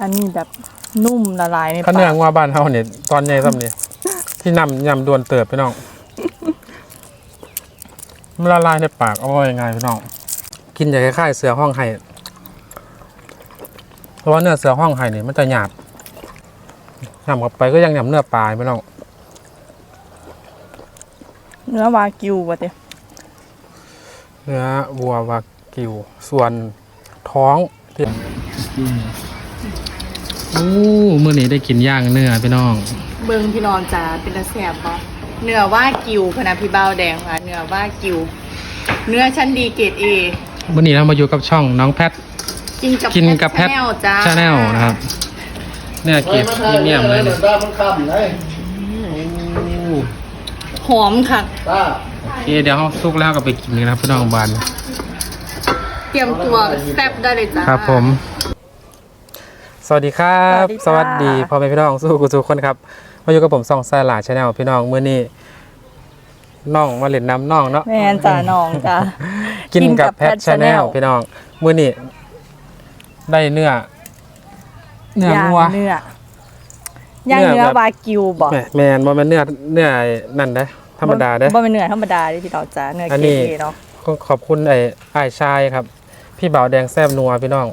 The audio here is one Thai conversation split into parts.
อันนี้แบบนุ่มละลายในข้าวเหปานื้อกงัวบ้านเฮาเนี่ยตอนใหญ่ซ้ำนี่ที่นำยำดวนเติบพี่น้องมันละลายในปากเอาไว้ยังไงพี่น้องกินอย่างคล้ายๆเสือห้องไห้เพราะว่าเนื้อเสือห้องไห้นี่มันจะหยาบยำเข้าไปก็ยังยำเนื้อปลาพี่น้องเนื้อวากิวว่ะเต้เนื้อวัววากิวส่วนท้องที่ โอ้มื่อนี้ได้กินย่างเนื้อพี่น้อง เบิงพี่นอนจ้าเป็นตาแสบบ่เนื้อว่ากิวพะนะพี่เบ้าแดงค่ะเนื้อว่ากิว เนื้อชั้นดีเกรดเอวันนี้เรามาอยู่กับช่องน้องแพท กินกับกินกับแพทชาแนลจ้าชาแนลนะครับเนื้อเก็บพรีเมียมเลยเหมืนี่อนได้มันคำเลยหอมค่ะป้าโอเคเดี๋ยวเราสุกแล้วก็ไปกินกันนะครับพี่น้องบานเตรียมตัวแซ่บได้เลยจ้า ครับผม สวัสดีครับ สวัสดีค่ะพ่อแม่พี่น้องสู้กุทุกคนครับมาอยู่กับผมซองสายหลาชาแนลพี่น้องมื้อนี้น้องมาเล่นน้ำน้องเนาะแม่นจ้าน้องจ้ากินกับแพทชาแนล Channel พี่น้องมื้อนี้ได้เนื้อ เนื้อย่างงัวเนื้อย่างเนื้อเนื้อแบบวากิวบ่แหม่แมนบ่แม่นเนื้อเนื้อนั่นเด้อธรรมดาเด้อบ่เป็นเนื้อธรรมดาเด้พี่น้องจ้าเนื้ออันเกรนี้ดเอเนาะขอขอบคุณไอ้ไอ้ายชายครับ พี่บ่าวแดงแซ่บนัวพี่น้อง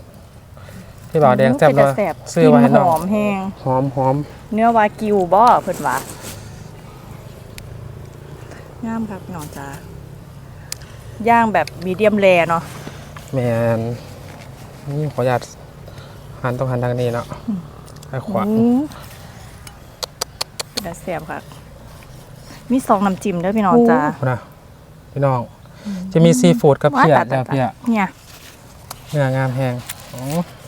พี่บ่าวแดงแซ่บนัวเป็นตาแซ่บซื้อไว้ให้กลิ่น้องหอมแห้งหอมหอมเนื้อวากิวบ่เพิ่นว่างามครับพี่น้องจ้าย่างแบบมีเดียมแรเนาะแมนนี่ขออนุญาตหันต้องหันทางนี้เนาะไปขวาอืมเป็นตาแซ่บค่ะ มีสองน้ำจิ้มเด้อพี่น้องจ้าโนะพี่น้อง จะมีซีฟู้ดกับเพียว่าแล้ตาวเพียเนี่ยเนื้องามแห้งอ๋ออ๋อ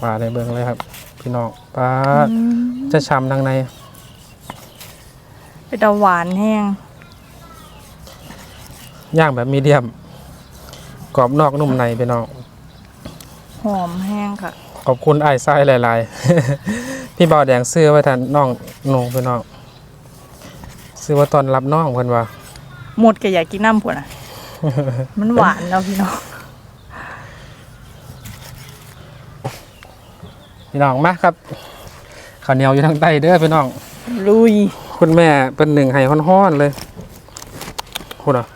ปลาในเบิงเลยครับ พี่น้องปลาอืมจะช้ำทางในเป็นตาหวานแห้งย่างแบบมีเดียม กรอบนอกนุ่มในพี่น้องหอมแห้งค่ะ ขอบคุณไอ้ไส้หลายๆ พี่บ่าวแดงซื้อไว้ทันน้องนงพี่น้องซื้อไว่าตอนรับน้องเพิ่นว่าหมดก็อยากกินน้ำพุ่นอะ มันหวานเนาะพี่น้อง พี่น้องมาครับข้าวเหนียวอยู่ทางใต้เด้อพี่น้อง ลุย คุณแม่เป็นหนึ่งไห้ฮ้อนๆเลยคุณอะ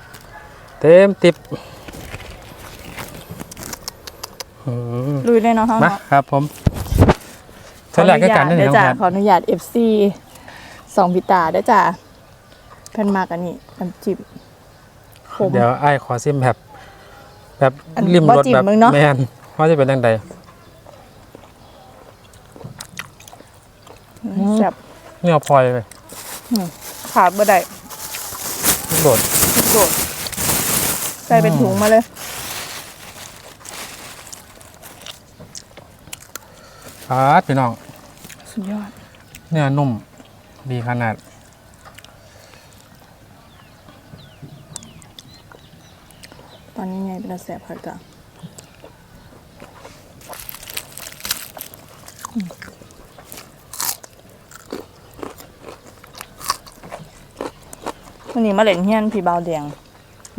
เต็มติบอืมลุยเลยเนาะเฮามาเนาะครับผมเท่าไหร่ก็กันได้เด้เนี่อยจ้าครับขออนุญาต FC สองพิตาเด้อจ้าเพิ่นมากอันนี้น้ำจิ้มขมเดี๋ยวไอ้ายขอซิมแบบ แบบอันริมรถบ่จิ้มแบบมึงเนาะแมนว่าจะเป็นยังไง แซ่บเนี่ยพลอยเลยขาดบ่ได้โดดโดดใส่เป็นถุงมาเลยอาพี่น้อง สุดยอด เนื้อนุ่ม ดีขนาด ตอนนี้ไงเป็นตาแซ่บค่ะจ้าอืม วันนี้มาเล่นเฮียนพี่บาวแดง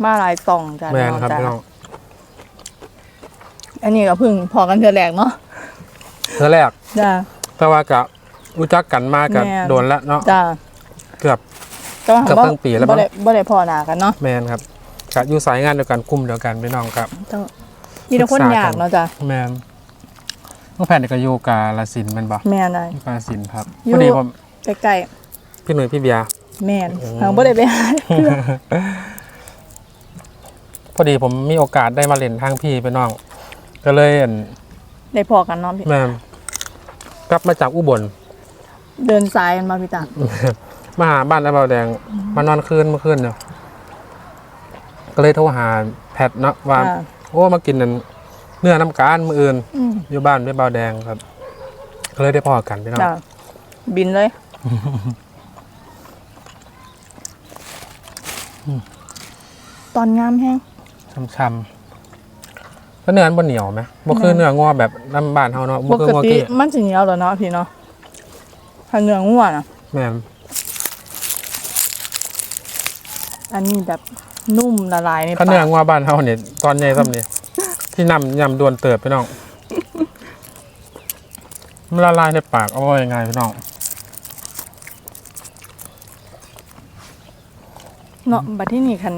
มาหลายต่องจ้าแมนครับจ้าพี่น้องอันนี้ก็เพึ่งพอกันเธอแรกเนาะเธอแรกจ้าแต่ว่ากะรู้จักกันมากับแม่นโดนแล้วเนาะจ้าเกือบก็ถามเกือบว่าครึ่งปีแล้วมั้บ่งได้บ่ได้พอหนากันเนาะแมนครับกะอยู่สายงานเดียวกันกลุ่มเดียวกันพี่น้องครับต้องมีแต่คนศึกษากันยากเนาะจ้าแมนน้องแผ่นนี่ก็อยู่กาลสินธุ์แมันบอกแม่นได้กาลสินธุ์ครับอยู่พอดีผมใกล้พี่หนุ่ยพี่เบียร์ๆ แม่นทางบ่ได้ไปหาพอดีผมมีโอกาสได้มาเล่นทางพี่ไปน้อง ก็เลยอั่นได้พอกันเนาะพี่แม่นกลับมาจากอุบล เดินสายกันมาพี่ตามาหาบ้านอาเบาแดงมานอนคืนเมื่อคืนเนี่ยก็เลยโทรหาแพทเนาะว่าจ้าโอ้มากินนั่นเนื้อน้ำกานมืออื่น อืมอยู่บ้านไม่เบาแดงครับ ก็เลยได้พอกันพี่น้อง จ้าบินเลย ตอนงามแห้งช้ำๆแล้วเนื้อมันบ่เหนียวไหมบ่คือเนื้องอแบบน้ำบ้านเฮาเนาะบ่ปคือกงอติเกี้มันสิเหนียวแล้วเนาะพี่เนาะถ้าเนื้องัวน่ะ แม่นอันนี้แบบนุ่มละลายในถ้าปาเนื้อกงอบ้านเฮาเนี่ยตอนใหญ่ซ้ำนี่ที่นำยำดวนเติบพี่น้องมันละลายในปากเอาไว้ยังไงพี่น้อง เนาะบัดที่นี่คัน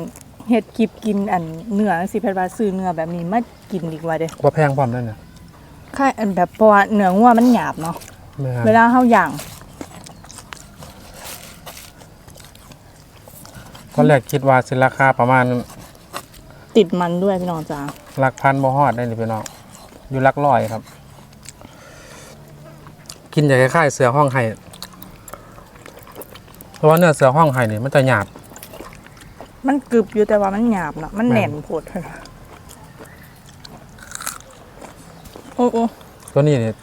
เฮ็ดคลิปกินอันเนื้อสิแพทย์ว่าซื้อเนื้อแบบนี้มากินดีกว่าเด้ว่าแพงพร้อมด้วยเนี่ยค่ายอันแบบเพราะว่าเนื้องัวมันหยาบเนาะแม่นเวลาเฮาย่างตอนแรกคิดว่าสิราคาประมาณ ติดมันด้วยพี่น้องจ้าหลักพันบ่ฮอดได้นี่พี่น้องอยู่หลักร้อยครับ กินอย่างคล้ายๆเสือห้องไห้เพราะว่าเนื้อเสือห้องไห้นี่มันจะหยาบ มันกรึบอยู่แต่ว่ามันหยาบเนาะมันแน่นโพดโอ้โอ้ตัวนี้เนี่ย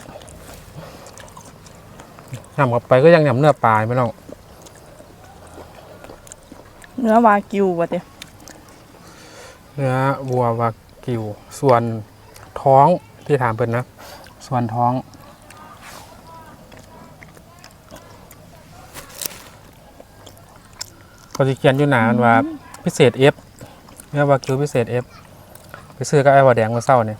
ยำเข้าไปก็ยังยำเนื้อปลาไม่น้องเนื้อวากิวว่ะเด้เนื้อวัววากิว ส่วนท้องที่ถามเพิ่นนะ ส่วนท้องเขาจะเขียนอยู่หนามันว่า พิเศษ F เนื้อวากิวพิเศษ F ไปซื้อกับไอ้วาแดงมาเศร้าเนี่ย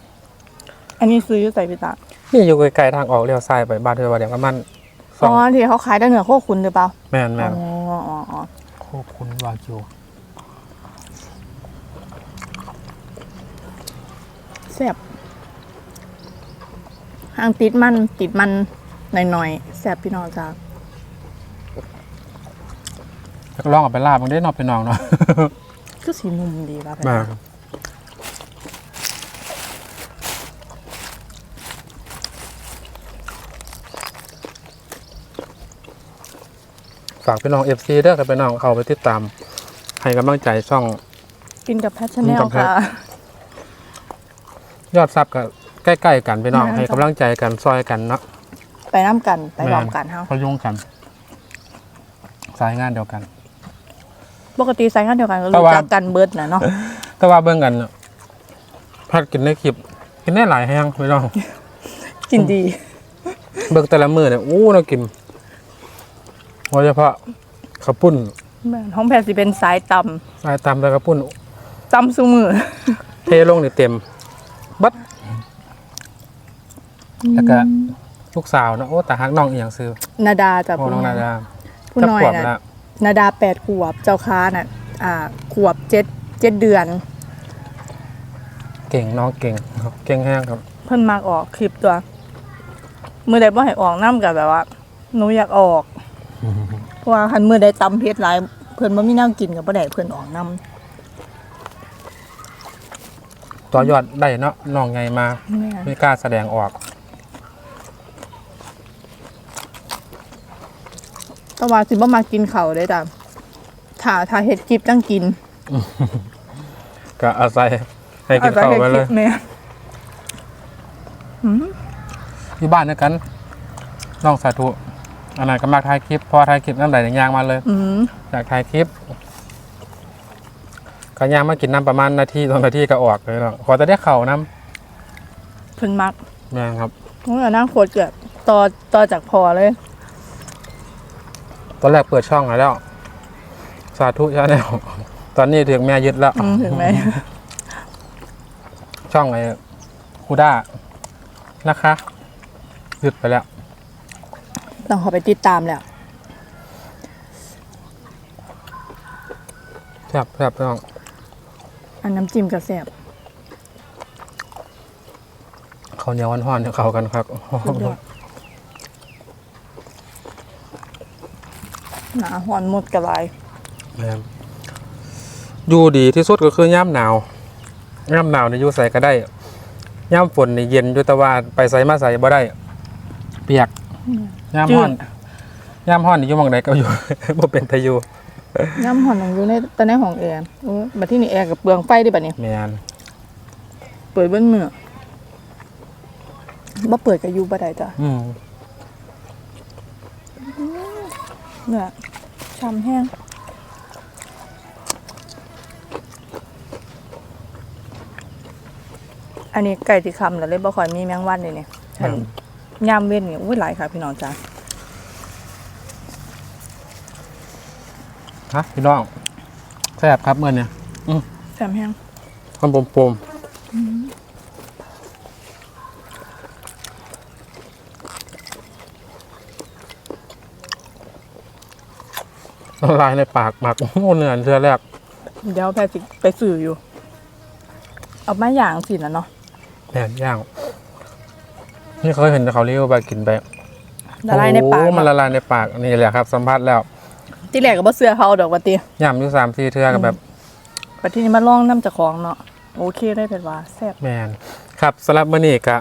อันนี้ซื้ออยู่ใส่พี่ตานี่อยู่ไกลๆทางออกเลี้ยวซ้ายไปบ้านเธอวาแดงประมาณสออ๋งอที่เขาขายแต่เนื้อโคขุนหรือเปล่าแม่นแม่อ๋นออ๋ออ๋อโคคุณวากิวแซ่บหางติดมันติดมันหน่อยๆแซ่บพี่น้องจ้า จะลองเอาไปลาบมันได้นอกไปนองเนาะก็สีนุ่มดีป่ะพี่มาตาครับฝากพี่น้องเอฟซีเด้อกับพี่น้องเขาไปติดตาม ให้กำลังใจช่อง กินกับแพชชั่นแนกินกัลบแพทค่ะ ยอดซับกับใกล้ๆกันพี่น้องแม่นให้กำลังใจกันซอยกันเนาะ ไปน้ำกัน ไปพร้อมกันเฮาพยุงกัน สายงานเดียวกัน ปกติสายงานเดียวกันก็แต่รู้ว่าจักกันเบิดนะเนาะแต่ว่าเบิ่งกันพัดกินในคลิปกินได้หลายแห้งพี่น้องกินดี เบิ่งแต่ละมือเนี่ยอู้น่ากินโดยเฉพาะข้าวปุ้นแม่นห้องแพทย์สิเป็นสายตสายตำแต่ข้าวปุ้นำตำซูมือเทลงนี่เต็ม บัดแล้วก็ลูกสาวนะโอ้แต่ฮักน้องอีหยังซื้อนาดาจ้ะโอ้น้องนาดาผู้น้อยจักขวบน่ะละ นาดาแปดขวบเจ้าค้าน่ะอ่าขวบเจ็ดเจ็ดเดือน เก่งน้องเก่งครับเก่งแห้งครับ เพิ่นมากออกคลิปตัวมือใดบ่ให้ออกน้ำกับแบบว่าหนูอยากออก เพราะว่าคันมือใดตำเพชรหลายเพิ่นบ่มีแนวกินกับบ่ได้เพิ่นออกน้ต่อยอดได้เนาะน้องไงมาำแม่ไม่กล้าแสดงออก แต่ว่าสิบ่มากินข้าวได้จ้ะถ้าถ้าเฮ็ดคลิปต้องกินก็อาศัยให้กินข้าวไปเลยแม่อยู่บ้านด้วยกันน้องสาธุอันนั้นก็มากถ่ายคลิปพอถ่ายคลิปน้ำไหลอย่างยางมาเลยอืมอยากถ่ายคลิปก็ย่างมากินน้ำประมาณนาทีสองนาทีก็ออกเลยเนาะขอจะได้เข่าน้เพิ่นมักำแม่งครับเพราะว่านั่งโคตรเกือบต่อต่อจากพอเลย ตอนแรกเปิดช่องแล้ว สาธุชาแนลตอนนี้ถึงแม่ยึดแล้ว อืมถึงไหมช่องไอ้คูด้านะคะยึดไปแล้ว ต้องขอไปติดตามแล้ว แซ่บแซ่บพี่น้องอันน้ำจิ้มกระแสบเขาวเหนียวห่อนๆเข้ากันครับ สุดยอด หนาหอนหมดกระไรแม่นอยู่ดีที่สุดก็คือย่ำหนาวย่ำหนาวในอยู่ใส่ก็ได้ย่ำฝนในเย็นอยู่แต่ว่าไปใส่มาใส่บ่ได้ เปียกย่ำห้อนย่ำห้อนนี่อยู่หมองใดก็อยู่บ่เป็นทายุน้ำหอนอยู่ในตอนในห้องแอร์โอ้ยบัดที่นี่แอร์กับเปลืองไฟได้บัดนี้แม่นเปิดเบิ้ลมือบ่เปิดกับยูบ่ได้จ้ะอืม เนื้อช้ำแห้งอันนี้ไก่ที่คำแล้วเลยบ่ค่อยมีแมงวันเลยเนี่ยอันยามเว้นนี่อุ้ยหลายค่ะพี่น้องจ้าฮะพี่น้องแซ่บครับเมื่อเนี่ยแซมแห้งความปมปม ละลายในปากหมักโอ้เนื้อเทือแรก เดี๋ยวแพทย์สิไปสื่ออยู่ เอามาอย่างสินะเนาะแผ่นย่าง นี่เคยเห็นแต่เขาเรียกว่าไปกินไปละลายในปากโอ้มันละเนาะลายในปากนี่แหละครับสัมผัสแล้วที่แรกก็บ่เสื้อเขาดอกว่าติย่ำอยู่สามสี่เทือกับแบบปัดที่นี้มาลองน้ำจากของเนาะโอเคได้เป็นว่าแซ่บแมนครับสำหรับมื้อนี้ก็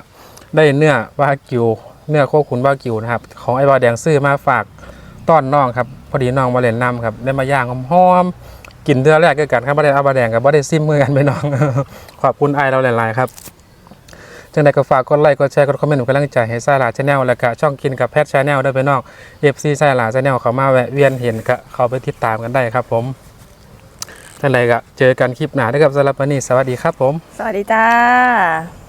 ได้เนื้อวากิว เนื้อโคขุนวากิวนะครับ ของไอ้บอแดงซื้อมาฝากต้อนน้องครับ พอดีน้องมาเล่นน้ำครับได้มาย่างหอมๆกินเทือแรกด้วยกันครับบ่ได้เอาบาแดงกับบ่ได้ซิมมือกันไปน้อง ขอบคุณไอเราหลายๆครับจังใดก็ฝากกดไลค์กดแชร์กดคอมเมนต์กำลังใจให้ซาลาชาแนลและก็ช่องกินกับแพทชาแนลด้วยไปน้องเอฟซีซาลาชาแนลเขามาแวะเวียนเห็นก็เขาไปติดตามกันได้ครับผมจังใดก็เจอกันคลิปหน้าด้วยครับสำหรับวันนี้สวัสดีครับผม สวัสดีจ้า